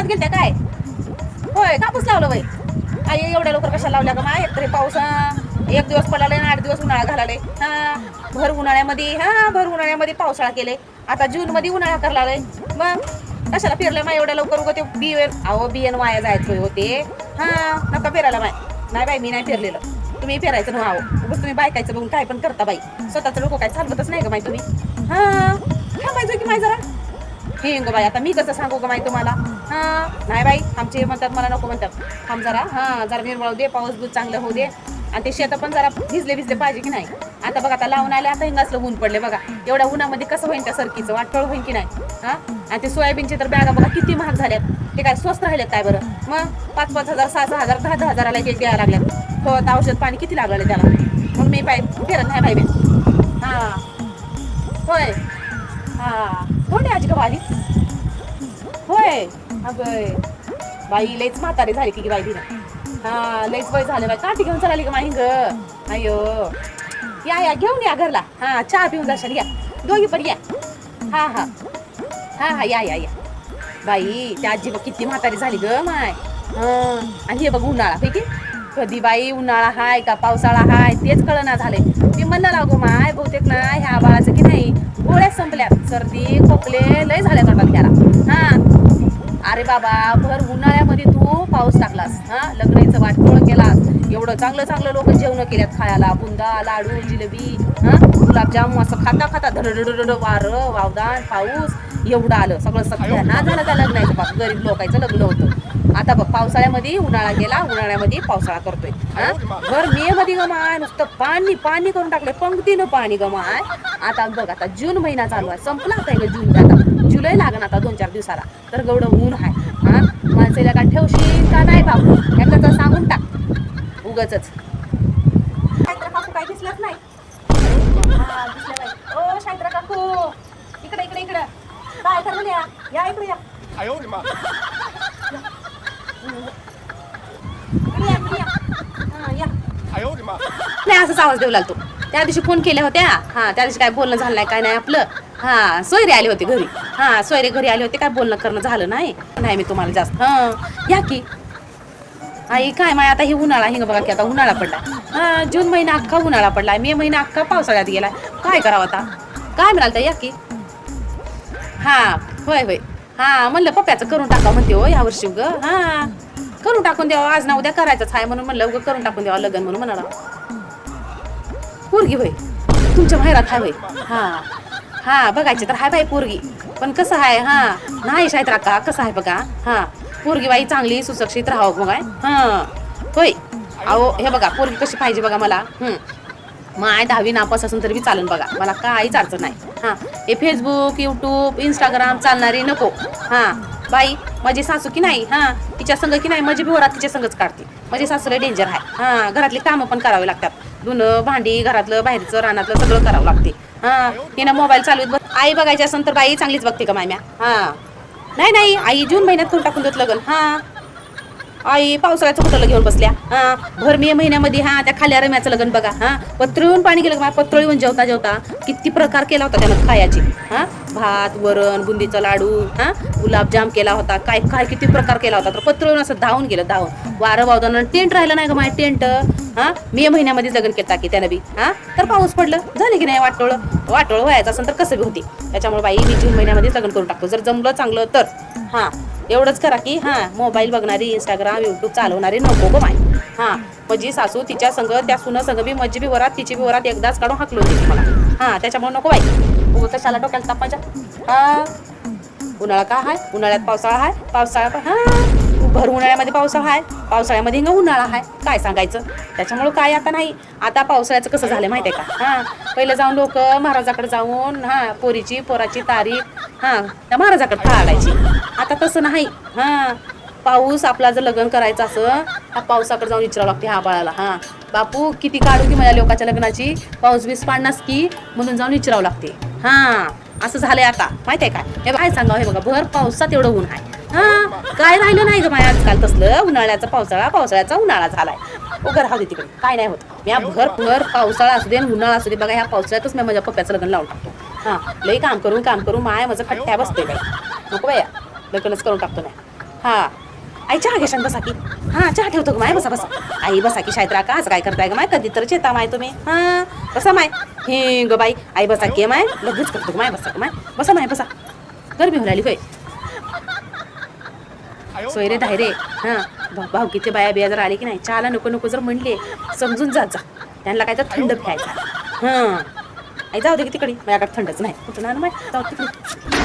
रानात गेलत्या काय? होय कापूस लावलं बाई. आई एवढ्या लवकर कशा लावल्या का माय तरी पाऊस एक दिवस पडाले आणि आठ दिवस उन्हाळा घालाले हा भर उन्हाळ्यामध्ये हा भर उन्हाळ्यामध्ये पावसाळा केले आता जून मध्ये उन्हाळा करला मग कशाला फिरलं माय एवढ्या लवकर उगं ते बियन अहो बियन वाया जायचं होते. हा नका फिरायला माय नाही बाई मी नाही फिरलेलं. तुम्ही फिरायचं ना अहो. तुम्ही बायकायचं बघून काय पण करता बाई. स्वतःचं लोक काय चालवतच नाही का माई तुम्ही. हा थांबायचं की माय जरा. हे ग बाई आता मी कसं सांगू का बाई तुम्हाला? हा. नाही बाई आमचे म्हणतात मला नको म्हणतात. थांब जरा हा जरा निर्मळ दे पाऊस दूध चांगलं होऊ दे. आणि ते शेतं पण जरा भिजले भिजले पाहिजे की नाही? आता बघा आता लावून आले आता हिंगासलं ऊन पडले बघा. एवढ्या उन्हामध्ये कसं होईन त्या सरकीचं? वाटळ होईन की नाही? हा? आणि ते सोयाबीनचे तर बॅगा बघा किती महाग झाल्यात. ते काय स्वस्त राहिलेत काय बरं? मग पाच पाच हजार सहा सहा हजार दहा दहा हजाराला एक एक द्यायला लागल्यात. हो आता औषध पाणी किती लागलं त्याला? मग मी पाय फिरत नाही बाई बे हां. होय. हां. कोण आहे आजी का आली होय. अगं बाई लईच म्हातारी झाली की बाई तिला हा लईच वय झालं बाई. काठी घेऊन चालली का माही ग. अयो. या या घेऊन या घरला. हा चहा पिऊन जाशाल या दोघी पण या. हा हा. हा हा या या या. बाई त्या आजी बघ किती म्हातारी झाली ग माय. आणि हे बघ उन्हाळा पैकी कधी बाई उन्हाळा हाय का पावसाळा हाय? तेच कळना झाले मी म्हणलं लागो माय बहुतेक ना ह्या बाळाचं की नाही गोळ्या संपल्यात. सर्दी खोकले लय झाल्या अरे बाबा भर उन्हाळ्यामध्ये तू पाऊस टाकलास. हा लग्नाचं वाटोळ केलास. एवढं चांगलं चांगलं लोक जेवण केल्यात खायला. बुंदा लाडू जिलेबी हा गुलाबजाम असं खाता खाता धडधड वारं वावदान पाऊस एवढं आलं सगळं सगळं ना झालं त्या लग्नाचं पाप गरीब लोकांचं लग्न होतं आता बघ पावसाळ्यामध्ये उन्हाळा गेला उन्हाळ्यामध्ये पावसाळा करतोय हा भर मे मध्ये गमाय नुसतं पाणी पाणी करून टाकलंय पंक्तीनं पाणी गमाय आता बघ आता जून महिना चालू आहे संपला आता जून आता जुलै लागण आता दोन चार दिवसाला. तर गवडं ऊन आहे हा माणसेला का ठेवशील का नाही बाबू? एकदा सांगून टाक. उगच नाही. ओ इकडे इकडे काय कर या. या इकडे या. नाही आवाज देऊ लागतो त्या दिवशी फोन केल्या होत्या. हा त्या दिवशी काय बोलणं झालं नाही काय नाही आपलं. हा सोयरी आली होती घरी. हा सोयरे घरी आले होते काय बोलणं करणं झालं नाही? नाही मी तुम्हाला जास्त हा या की. आई काय माय आता हे उन्हाळा हिंग बघा की आता उन्हाळा पडला. हा जून महिना अख्खा उन्हाळा पडला मे महिना अख्खा पावसाळ्यात गेला काय करावं आता? काय म्हणाल या की? हा होय होय. हा म्हणलं पप्प्याचं करून टाका म्हणते हो या वर्षी ग हा करून टाकून द्यावं आज ना उद्या करायचंच आहे म्हणून म्हणलं उगं करून टाकून द्यावं लग्न म्हणून म्हणाला. पोरगी होय. तुमच्या बाहेरात हाय होय. हा हा बघायची तर हाय बाई पोरगी. पण कसं आहे हा. नाही शाळेत राका कसं आहे बघा हा. पोरगी बाई चांगली सुशिक्षित राहावं बघा हा. होय. अहो हे बघा पोरगी कशी पाहिजे बघा मला. हम्म माय दहावी नापास असून तरी बी बघा. मला काहीच अडचण नाही. हा. हे फेसबुक युट्यूब इंस्टाग्राम चालणारी नको. हा. बाई माझी सासू की नाही हा. तिच्या संग की नाही माझी बी तिच्या संगच काढते. माझी सासूला डेंजर आहे. हा. घरातले कामं पण करावे लागतात. धुणं भांडी घरातलं बाहेरचं रानातलं सगळं करावं लागते. हा हिनं मोबाईल चालवत आई बघायची असेल तर बाई चांगलीच बघते का मायम्या हां. नाही नाही आई जून महिन्यात करून टाकून देत लगन. हां. आई पावसाळ्याचं कुठं घेऊन बसल्या. हा भर मे महिन्यामध्ये हा त्या खाल्या रम्याचं लग्न बघा. हा पत्रोळून पाणी गेलं का? पत्रोळी येऊन जेवता जेवता किती प्रकार केला होता त्यानं खायाची. हा भात वरण बुंदीचा लाडू हा गुलाबजाम केला होता. काय काय किती प्रकार केला होता. तर पत्रोळून असं धावून गेलं धावून. वारं वावदानं टेंट राहिलं नाही का माझ्या टेंट? हा मे महिन्यामध्ये लग्न केलं की त्यानं बी. हा तर पाऊस पडलं. झालं की नाही वाटोळ? वाटोळ व्हायचं असेल तर कसं बी होती. त्याच्यामुळे बाई मी जून महिन्यामध्ये लग्न करून टाकतो. जर जमलं चांगलं तर. हा. एवढंच करा की हां मोबाईल बघणारी इंस्टाग्राम युट्यूब चालवणारी नको गो माय हां माझी सासू तिच्या संग त्या सुनं संग बी माझी बी वरात तिची बी वरात एकदाच काढून हाकलो देते मला. हां त्याच्यामुळे नको बाई. हो, कशाला डोक्याला तापायच्या हां? उन्हाळा का हाय? उन्हाळ्यात पावसाळा हाय? पावसाळा पण हा. भर उन्हाळ्यामध्ये पावसाळा आहे पावसाळ्यामध्ये उन्हाळा आहे काय सांगायचं? त्याच्यामुळं काय आता नाही. आता पावसाळ्याचं कसं झालं माहितीये का? हा. पहिलं जाऊन लोक महाराजाकडे जाऊन हा पोरीची पोराची तारीख हा त्या महाराजाकडे काढायची आता तसं नाही. हा. पाऊस आपला जर लग्न करायचं असं हा पावसाकडे जाऊन विचारावं लागते हा बाळाला. हा. बापू किती काढू की माझ्या लोकाच्या लग्नाची? पाऊस बीस पाडणास की? म्हणून जाऊन विचारावं लागते. हा. असं झालंय आता. माहिती आहे काय हे काय सांगावं हे बघा भर पावसात एवढं ऊन आहे. हा? काय राहिलं नाही ग माझ्या आजकाल तसलं? उन्हाळ्याचा पावसाळा पावसाळ्याचा उन्हाळा झालाय. उघड राहू दे तिकडे. काय नाही होत. मी भर भर पावसाळा असू दे आणि उन्हाळा असू दे बघा ह्या पावसाळ्यातच मी माझ्या पप्प्याचं लग्न लावून टाकतो. हा लई काम करून काम करून माय माझं खट्ट्या बसते बाई. नको बाया लग्नच करून टाकतो नाही हा. आई चहा घेशान बसा की. हा चहा ठेवतो ग माय बसा बसा. आई बसा की शायद राका आज काय करताय ग माय? कधी तर चेता माय तुम्ही. हा बसा माय. हे ग बाई आई बसा की माय. लगेच करतो माय बसा माय. बसा माय बसा. गरबी होऊन आली होय. सोय रे धाय रे. हा भा- भावकीचे बाया बिया जर आले की नाही चहाला नको नको जर म्हणले समजून जात जा. त्यांना काय तर थंड प्यायचा. हा. आई जाऊ दे की तिकडे. माझ्याकडे थंडच नाही. कुठं ना माय? जाऊ तिकडे.